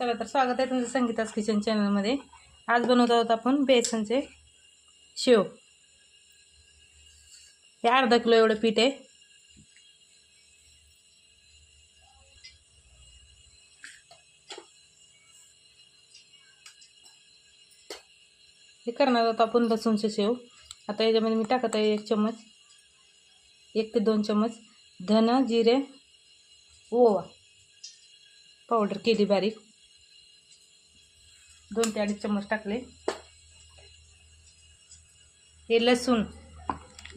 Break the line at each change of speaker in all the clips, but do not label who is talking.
चला तर स्वागत आहे तुमचं संगीताच किचन चॅनलमध्ये. आज बनवत आहोत आपण बेसनचे शेव. हे अर्धा किलो एवढं पीठ आहे. हे करणार आहोत आपण लसूणचे शेव. आता याच्यामध्ये मी टाकत आहे एक चम्मच एक ते दोन चम्मच धन जिरे ओवा. पावडर केली बारीक. दोन ते अडीच चम्मच टाकले. हे लसूण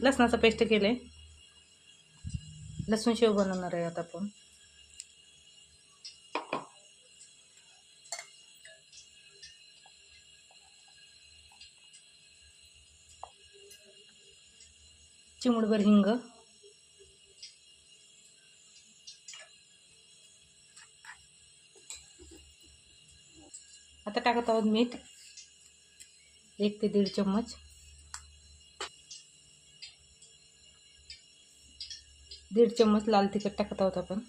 लसणाचं पेस्ट केले लसूण शेव बनवणार आहे आता आपण. चिमुडभर हिंग. आता टाकत आहोत मीठ? एक ते दीड चम्मच. दीड चम्मच लाल तिखट टाकत आहोत आपण.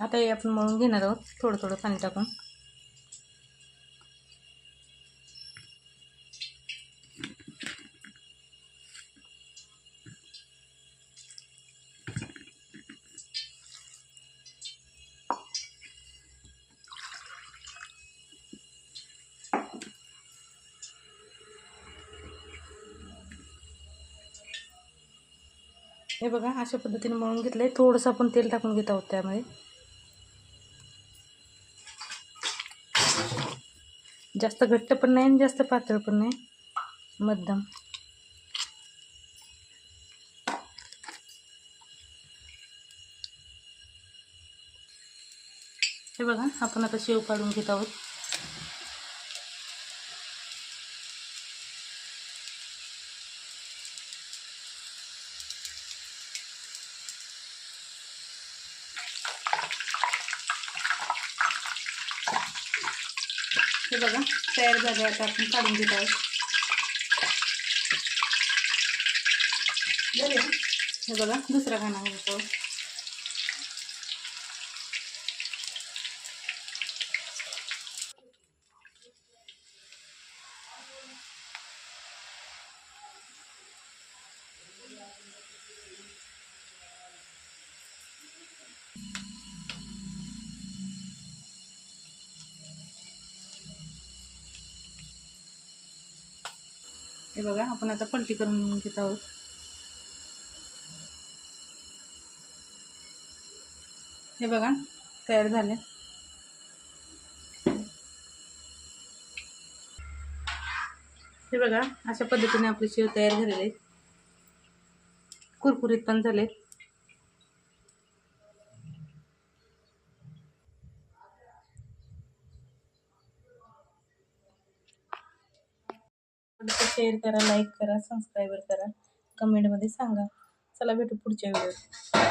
आता हे आपण मळून घेणार आहोत थोडं थोडं पाणी टाकून. हे बघा अशा पद्धतीने मळून घेतलं आहे थोडंसं आपण तेल टाकून घेत आहोत त्यामध्ये. जास्त घट्ट पण नाही आणि जास्त पातळ पण नाही. मध्यम. हे बघा आपण आता शेव काढून घेत आहोत. हे बघा तयार झाले आता आपण काढून घेत आहोत. हे बघा दुसरा खाना घेतो हे बघा आपण आता पलटी करून घेत आहोत. हे बघा तयार झाले. हे बघा अशा पद्धतीने आपले शेव तयार झालेले आहेत. कुरकुरीत पण झाले शेअर करा लाईक करा सबस्क्राईबर करा कमेंटमध्ये सांगा चला भेटू पुढच्या व्हिडिओत